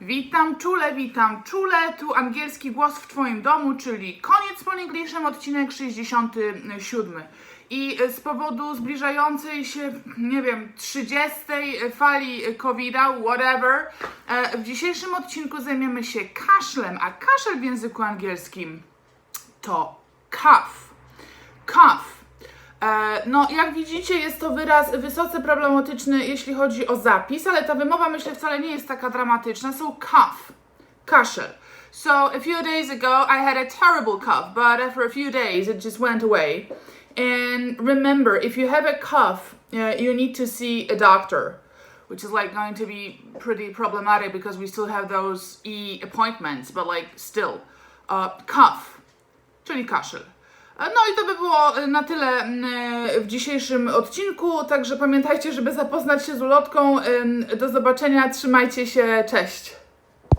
Witam czule, witam czule. Tu angielski głos w Twoim domu, czyli koniec z Polinglishem, odcinek 67. I z powodu zbliżającej się, nie wiem, 30 fali COVID-a, whatever, e, w dzisiejszym odcinku zajmiemy się kaszlem, a kaszel w języku angielskim to cough. Cough. E, No, jak widzicie, jest to wyraz wysoce problematyczny, jeśli chodzi o zapis, ale ta wymowa myślę wcale nie jest taka dramatyczna. So, cough, kaszel. So, a few days ago, I had a terrible cough, but after a few days, it just went away. And remember, if you have a cough, uh, you need to see a doctor, which is like going to be pretty problematic because we still have those e appointments, but like still, uh, cough czyli kaszel. No i to by było e, na tyle mm, w dzisiejszym odcinku, także pamiętajcie, żeby zapoznać się z ulotką. Do zobaczenia, trzymajcie się, cześć!